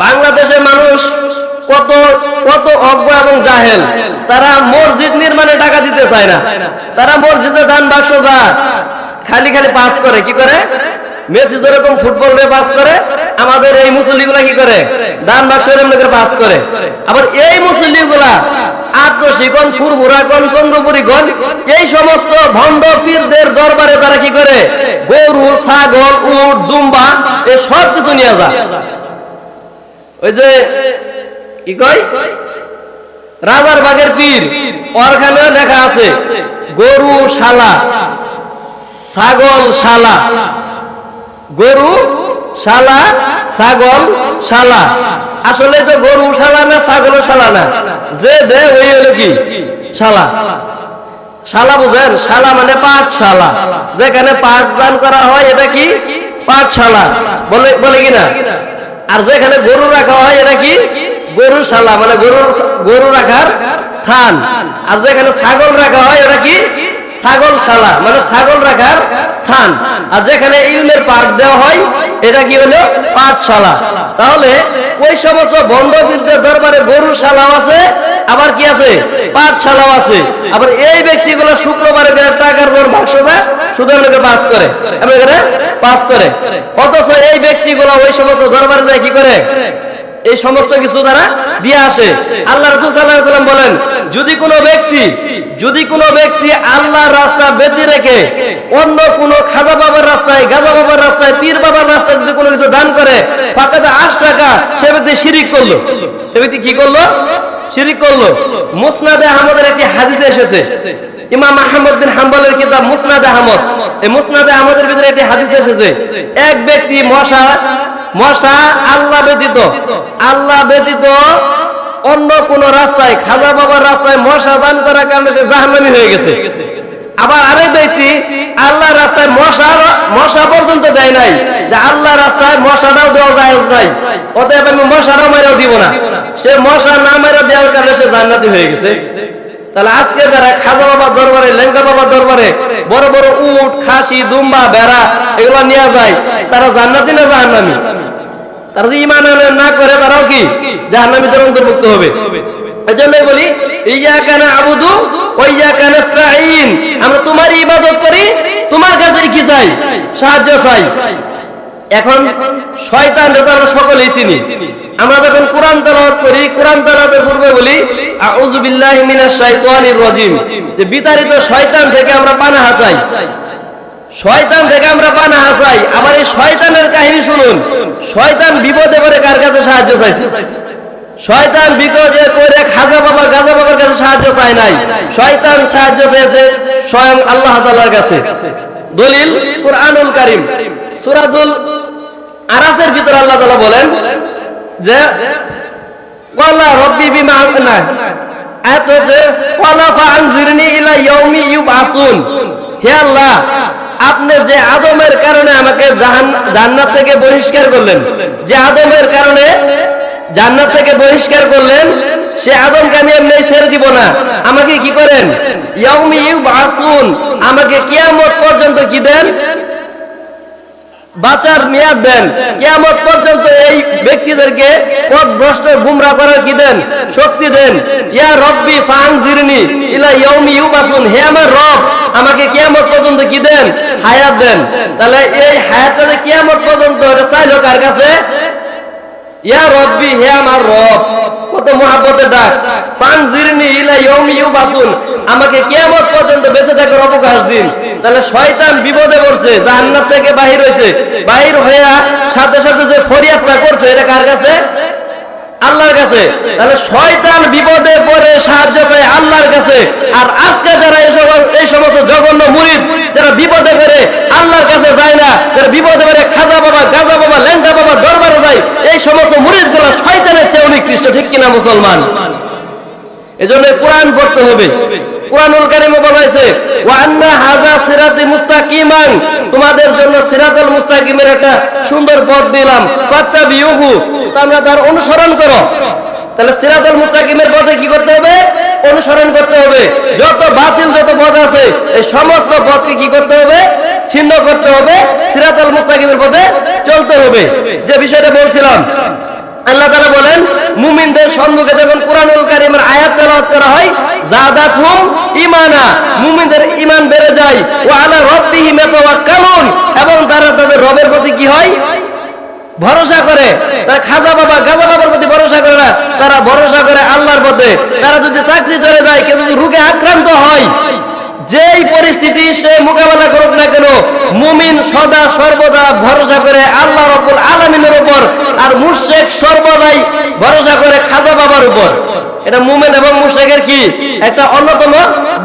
বাংলাদেশের মানুষ কত কত অজ্ঞ এবং জাহেল। তারা মসজিদ নির্মাণে টাকা দিতে চায় না। তারা মসজিদে দান বাক্স যা খালি খালি পাস করে, কি করে? মেসি যেরকম ফুটবল দিয়ে পাস করে, আমাদের এই মুসল্লিগুলা কি করে? দান বাক্স করে পাস করে। আবার এই মুসল্লিগুলা আত্মশিকন ফুরফুরাগণ চন্দ্রপুরীগণ এই সমস্ত ভণ্ড পীরদের দরবারে তারা কি করে? গরু, ছাগল, উট, দুম্বা এই সব কিছু নিয়ে যায়। ওই যে, কি কয়? রাজার বাগের পীর ওরখানে লেখা আছে, গরু শালা, ছাগল শালা। গরু শালা, ছাগল শালা। আসলে তো গরু শালা না, ছাগল শালা না। যে দে ওই হলো কি? শালা। শালা বুঝেন? শালা মানে পাঠশালা। যেখানে পাঠ দান করা হয়, এটা কি? পাঠশালা। বলে বলে কিনা আর যেখানে গরু রাখা হয়, এটা কি? গরুশালা মানে গরু গরু রাখার স্থান। আর যেখানে ছাগল রাখা হয়, এটা কি? ছাগলশালা মানে ছাগল রাখার স্থান। আর যেখানে ইলমের পাঠ দেওয়া হয়, এটা কি হলো? পাঠশালা। তাহলে ওই সমস্ত বন্ধবীরদের দরবারে গরুশালাও আছে, আবার কি আছে? পাঠশালাও আছে। আবার এই ব্যক্তিগুলো শুক্রবারে টাকার দর বাক্স সুদের লোকে পাস করে। এমন করে পাস করে। অথচ এই ব্যক্তিগুলো ওই সমস্ত দরবারে যায় কি করে? এই সমস্ত কিছু তারা দিয়ে আসে। আল্লাহ রসুল সাল্লাম বলেন, যদি কোনো ব্যক্তি, যদি কোনো ব্যক্তি আল্লাহর রাস্তা বেঁধে রেখে অন্য কোনো খাজা বাবার রাস্তায়, গাজা বাবার রাস্তায়, পীর বাবার রাস্তায় যদি কোনো কিছু দান করে ফাঁকাতে আট টাকা সে ব্যক্তি শিরিক করল। সে ব্যক্তি কি করল? শিরিক করল। মুসনাদে আহমদের একটি হাদিসে এসেছে। ইমাম আহমদ বিন হাম্বলের কিতাব মুসনাদে আহমদ। এই মুসনাদে আহমদের ভিতরে একটি হাদিস এসেছে। এক ব্যক্তি মশা মশা আল্লাহ ব্যতীত আল্লাহ ব্যতীত অন্য কোন রাস্তায়, খাজা বাবার রাস্তায় মশা দান করার কারণে সে জাহান্নামী হয়ে গেছে। আবার আরেক ব্যক্তি আল্লাহ রাস্তায় মশা মশা পর্যন্ত দেয় নাই, যে আল্লাহ রাস্তায় মশাটাও দেওয়া যায় নাই, অতএব আমি মশাটাও মেরেও দিব না। সে মশা না মেরে দেওয়ার কারণে সে জান্নাতি হয়ে গেছে। তাহলে আজকে যারা খাজা বাবার দরবারে, লেঙ্গা বাবার দরবারে, বড় বড় উট, খাসি, দুম্বা, বেড়া, এগুলো নিয়ে যায়। তারা জান্নাতি না জাহান্নামি? তারা যদি ইমান না করে, তারাও কি? জাহান্নামীদের অন্তর্ভুক্ত হবে। এজন্যই বলি ইয়া কানা আবুদু ওইয়া কানাস্তাইন আমরা তোমারই ইবাদত করি, তোমার কাছেই কি চাই? সাহায্য চাই। এখন শয়তান যত আমরা সকলেই চিনি, আমরা যখন কোরআন তেলাওয়াত করি, কোরআন তেলাওয়াতের পূর্বে বলি, আউযু বিল্লাহি মিনাশ শাইতানির রাজিম যে বিতাড়িত শয়তান থেকে আমরা পানাহা চাই। শয়তান থেকে আমরা পানাহা চাই। আবার এই শয়তানের কাহিনী শুনুন। শয়তান বিপদে পড়ে কার কাছে সাহায্য চাইছে? শয়তান বিপদে করে খাজা বাবা গাজা বাবার কাছে সাহায্য চায় নাই। শয়তান সাহায্য চেয়েছে স্বয়ং আল্লাহ তাআলার কাছে। দলিল কুরআনুল কারীম। সূরাতুল আরাফের ভিতর আল্লাহ তাআলা বলেন যে যে আদমের কারণে আমাকে জান্নাত থেকে বহিষ্কার করলেন সে আদমকে আমি এমনি ছেড়ে দিব না। আমাকে কি করেন? আমাকে কিয়ামত পর্যন্ত কি দেন? বাঁচার মেয়াদ দেন। কেমন পর্যন্ত এই ব্যক্তিদেরকে পথ ভ্রষ্ট গুমরা করার কি দেন? শক্তি দেন। ইয়া রব্বি ফাং জিরনি ইলা ইয়াউমি ইউবাসুন। হে আমার রব, আমাকে কিয়ামত পর্যন্ত কি দেন? হায়াত দেন। তাহলে এই হায়াতটা কিয়ামত পর্যন্ত এটা চাইলো কার কাছে? ইয়া রব্বি, হে আমার রব, কত মহাব্বতের ডাক। ফান জিরনি ইলা ইয়াউমি ইউবাসুন। আমাকে কিয়ামত পর্যন্ত বেঁচে থাকার অবকাশ দিন। তাহলে শয়তান বিপদে পড়ছে, জাহান্নাম থেকে বাহির হয়েছে। বাহির হইয়া সাথে সাথে যে ফরিয়াদটা করছে, এটা কার কাছে? আল্লাহর কাছে। তাহলে শয়তান বিপদে পড়ে, সাহায্য আল্লাহর কাছে। আর আজকে যারা এই সমস্ত জঘন্য মুরিদ, যারা বিপদে পড়ে, আল্লাহর কাছে যায় না যারা বিপদে পড়ে খাজা বাবা গাজা বাবা লেঙ্গা বাবা দরবারে যায় এই সমস্ত মুরিদগুলো শয়তানের নিকৃষ্ট ঠিক কিনা মুসলমান? এজন্য কোরআন পড়তে হবে। কোরআনুল কারিমে বলা হয়েছে হাযা সিরাতি মুস্তাকিমান। তোমাদের জন্য মুস্তাকিমের একটা সুন্দর পথ দিলাম। ফাত্তাবিউহু, তোমরা তার অনুসরণ করো। তাহলে মুস্তাকিমের পথে কি করতে হবে? অনুসরণ করতে হবে। যত বাতিল, যত পথ আছে, এই সমস্ত পথকে কি করতে হবে? ছিন্ন করতে হবে। সিরাতাল মুস্তাকিমের পথে চলতে হবে। যে বিষয়টা বলছিলাম আল্লাহ মুমিনদের সম্মুখে যখন কোরআনুল কারিমের আয়াত তেলাওয়াত করা হয় ঈমানা, মুমিনদের ঈমান বেড়ে যায়, ওয়া আলা এবং তারা তাদের রবের প্রতি কি হয়? ভরসা করে। তারা খাজা বাবা, গাজা বাবার প্রতি ভরসা করে না, তারা ভরসা করে আল্লাহর তারা যদি চাকরি চলে যায়, কেউ যদি রোগে আক্রান্ত হয়, যেই পরিস্থিতি সে মোকাবেলা করুক না কেন, মুমিন সদা সর্বদা ভরসা করে আল্লাহ আর মুর্শেক সর্বদাই ভরসা করে খাজা বাবার উপর। এটা মুমিন এবং মুর্শেকের কি? একটা অন্যতম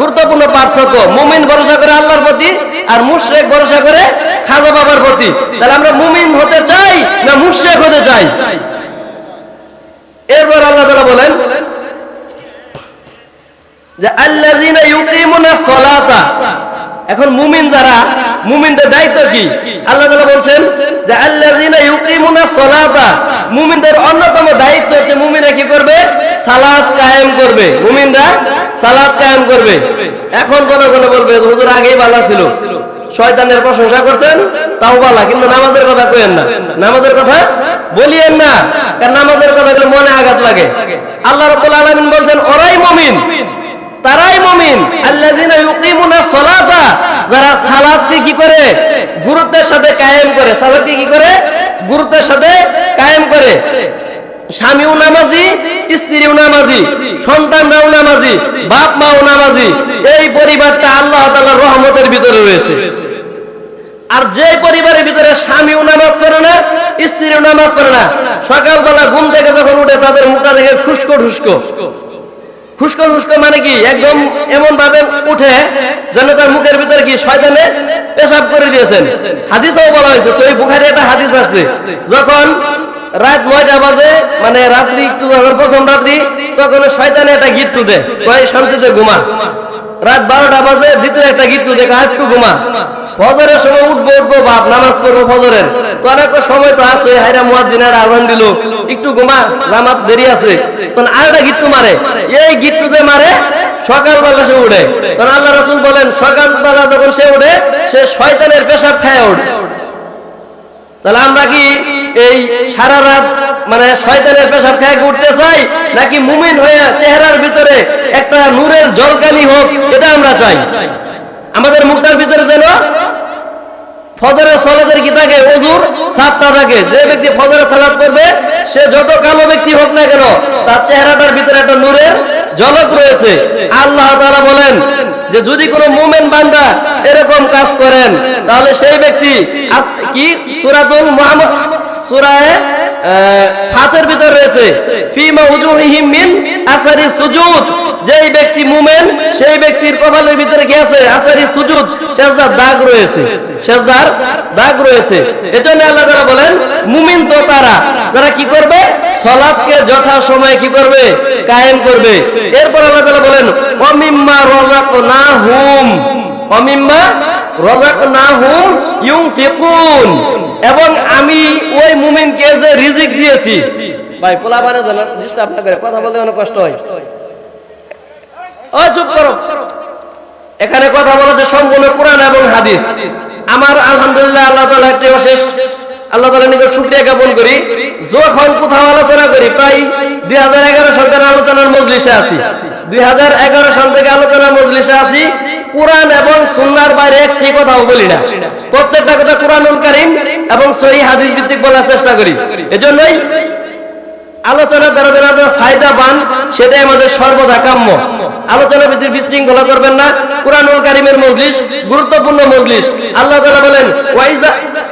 গুরুত্বপূর্ণ পার্থক্য। মুমিন ভরসা করে আল্লাহর প্রতি আর মুর্শেক ভরসা করে খাজা বাবার প্রতি। তাহলে আমরা মুমিন হতে চাই না মুর্শেক হতে চাই? এরপর আল্লাহ তাআলা বলেন যে সলাতা। এখন মুমিন যারা মুমিনদের দায়িত্ব কি? আল্লাহ তাআলা বলছেন যে, আল্লাযিনা ইউকিমুনা সলাতা। মুমিনদের অন্যতম দায়িত্ব হচ্ছে মুমিনরা কি করবে? সালাত কায়েম করবে। মুমিনরা সালাত কায়েম করবে। এখন জনগণ বলবে, হুজুর আগেই ভালো ছিল। শয়তানের প্রশংসা করতেন তাও বালা। কিন্তু নামাজের কথা কইেন না। নামাজের কথা বলিয়েন না। কারণ নামাজের কথা মনে আঘাত লাগে। আল্লাহ রাব্বুল আলামিন বলছেন, ওরাই মুমিন। তারাই মুমিন। যারা সালাতকে কি করে? গুরুত্বের সাথে কায়েম করে। সালাতকে কি করে? গুরুত্বের সাথে কায়েম করে। স্বামীও নামাজি, স্ত্রীও নামাজি, সন্তানরাও নামাজি বাপ মাও নামাজি। এই পরিবারটা আল্লাহ রহমতের ভিতরে রয়েছে। আর যে পরিবারের ভিতরে স্বামীও নামাজ করে না, স্ত্রীও নামাজ করে না, সকালবেলা ঘুম থেকে যখন উঠে তাদের মুখটা দেখে খুশকো ঠুসকো খুশকো খুশকো মানে কি? একদম এমন ভাবে উঠে যেন তার মুখের ভিতরে কি শয়তানে পেশাব করে দিয়েছেন। হাদিসও বলা হয়েছে সই বুখারি একটা হাদিস আছে, যখন রাত নয়টা বাজে মানে রাত্রি একটু যখন প্রথম রাত্রি, তখন শয়তানে একটা গীত কয়, শান্তিতে ঘুমা। রাত বারোটা বাজে দ্বিতীয় একটা তুদে কয় একটু ঘুমা। ফজরের সময় উঠবো উঠবো, বাপ, নামাজ পড়ব ফজরের। তো অনেক সময় তো আছে হাইরা মুয়াজ্জিনের আজান দিল, একটু ঘুমা জামাত দেরি আছে। তখন আরেকটা গিট্টু মারে। এই গিট্টু যে মারে, সকালবেলা সে উঠে। তখন আল্লাহ রাসূল বলেন, সকালবেলা যখন সে উঠে, সে শয়তানের পেশাব খায় ওঠে তাহলে আমরা কি এই সারা রাত মানে শয়তানের পেশাব খেয়ে উঠতে চাই, নাকি মুমিন হয়ে চেহারার ভিতরে একটা নূরের জলকানি হোক, এটা আমরা চাই? আমাদের মুখটার ভিতরে যেন সে যত কালো ব্যক্তি হোক না কেন, তার চেহারাটার ভিতরে একটা আল্লাহ বলেন যে, যদি কোনো মুমেন বান্দা এরকম কাজ করেন, তাহলে সেই ব্যক্তি কি? মুহাম্মদ, সূরায়ে হাতের ভিতর রয়েছে। যেই ব্যক্তি মুমেন, সেই ব্যক্তির কপালের ভিতরে কি আসারি সুজুদ। সেজদার দাগ রয়েছে। সেজদার দাগ রয়েছে। এজন্য আল্লাহ তাআলা বলেন, মুমিন তো তারা। তারা কি করবে? সালাতকে যথা কি করবে? কায়েম করবে। এরপর আল্লাহ তাআলা বলেন, অমিম্মা রাযাকনাহুম। অমিম্মা রাযাকনাহুম ইউনফিকুন। এবং আমি ওই মুমিনকে যে রিজিক দিয়েছি। ভাই পোলা বানে জানা ডিস্টার্ব না করে কথা বলতে অনেক কষ্ট হয়। ও চুপ করো। এখানে কথা বলাতে সম্পূর্ণ কোরআন এবং হাদিস। আমার আলহামদুলিল্লাহ আল্লাহ তাআলা একটি অশেষ আল্লাহ তাআলার নিকট শুকরিয়া জ্ঞাপন করি। যখন কোথাও আলোচনা করি প্রায় দুই হাজার এগারো সাল থেকে আলোচনার মজলিসে আছি। দুই হাজার এগারো সাল থেকে আলোচনার মজলিসে আছি। কোরআন এবং সুন্নার বাইরে একটি কথাও বলি না। প্রত্যেকটা কথা কোরআনুল করিম এবং সহি হাদিস ভিত্তিক বলার চেষ্টা করি। এজন্যই আলোচনা দ্বারা যেন আপনার ফায়দা পান, সেটাই আমাদের সর্বদা কাম্য। আলোচনা ভিত্তিক বিশৃঙ্খলা করবেন না। কোরআনুল কারিমের মজলিস, গুরুত্বপূর্ণ মজলিস। আল্লাহ তালা বলেন, ওয়াইজা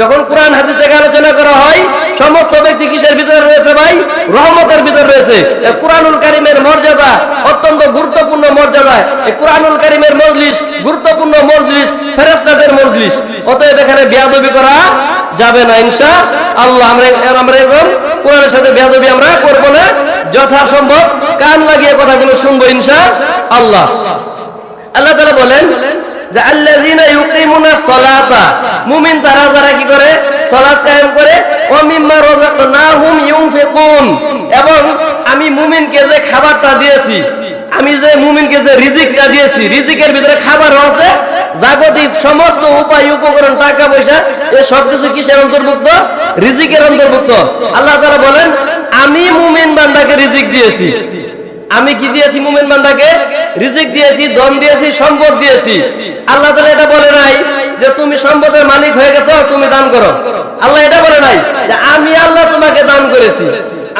যখন কোরআন হাদিস থেকে আলোচনা করা হয়, সমস্ত ব্যক্তি কিসের ভিতরে রয়েছে ভাই? রহমতের ভিতরে রয়েছে। কোরআনুল কারিমের মর্যাদা অত্যন্ত গুরুত্বপূর্ণ মর্যাদা। কোরআনুল কারিমের মজলিস গুরুত্বপূর্ণ মজলিস, ফেরেশতাদের মজলিস। অতএব এখানে বেয়াদবি করা যাবে না, ইনশা আল্লাহ। আমরা আমরা এরকম কোরআনের সাথে বেয়াদবি আমরা করব না। যথাসম্ভব কান লাগিয়ে কথাগুলো শুনব, ইনশা আল্লাহ। আল্লাহ তাআলা বলেন তারা যারা কি এবং আমি যে আমি যে যে আছে জাগতিক সমস্ত উপায়, উপকরণ টাকা পয়সা এই সবকিছু কিসের অন্তর্ভুক্ত? রিজিকের অন্তর্ভুক্ত। আল্লাহ তাআলা বলেন, আমি মুমিন বান্দাকে রিজিক দিয়েছি। আমি কি দিয়েছি মুমিন বান্দাকে? রিজিক দিয়েছি, ধন দিয়েছি, সম্পদ দিয়েছি। আল্লাহ তালা এটা বলে নাই যে তুমি সম্পদের মালিক হয়ে গেছো, তুমি দান করো। আল্লাহ এটা বলে নাই যে আমি আল্লাহ তোমাকে দান করেছি।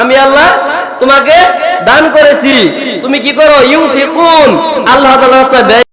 আমি আল্লাহ তোমাকে দান করেছি। তুমি কি করো? ইউ ফিকুন আল্লাহ ব্যয়